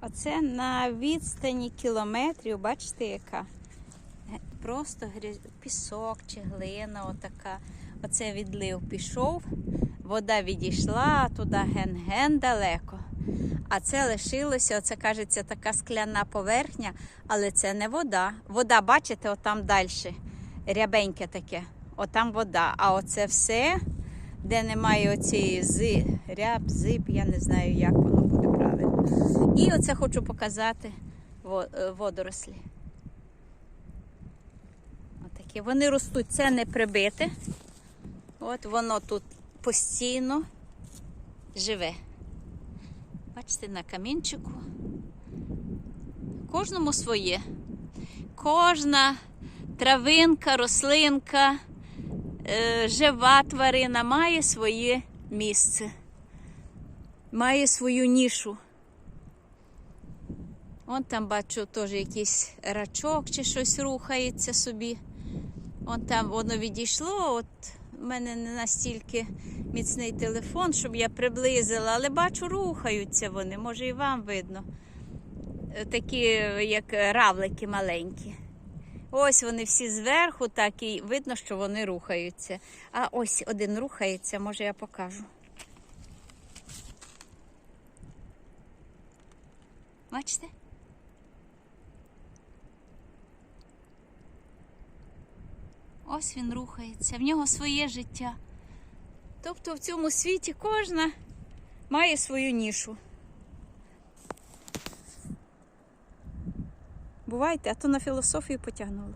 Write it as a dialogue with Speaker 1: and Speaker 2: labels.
Speaker 1: Оце на відстані кілометрів, бачите, яка? Просто пісок чи глина, отака. Оце відлив пішов, вода відійшла туди ген-ген далеко. А це лишилося, оце кажеться така скляна поверхня, але це не вода. Вода, бачите, отам далі, рябеньке таке, отам вода. А оце все, де немає оцієї зи, ряб, зип, я не знаю, як воно буде правильно. І оце хочу показати е, водорослі. Отакі. Вони ростуть, це не прибите. От воно тут постійно живе. Бачите, на камінчику. Кожному своє. Кожна травинка, рослинка, жива тварина має своє місце, має свою нішу. Вон там бачу теж якийсь рачок чи щось рухається собі. Вон там воно відійшло. От у мене не настільки міцний телефон, щоб я приблизила, але бачу, рухаються вони, може і вам видно. Е, Такі, е, як равлики маленькі. Ось вони всі зверху, так і видно, що вони рухаються. А ось один рухається, може я покажу. Бачите? Ось він рухається, в нього своє життя. Тобто в цьому світі кожна має свою нішу. Бувайте, а то на філософію потягнула.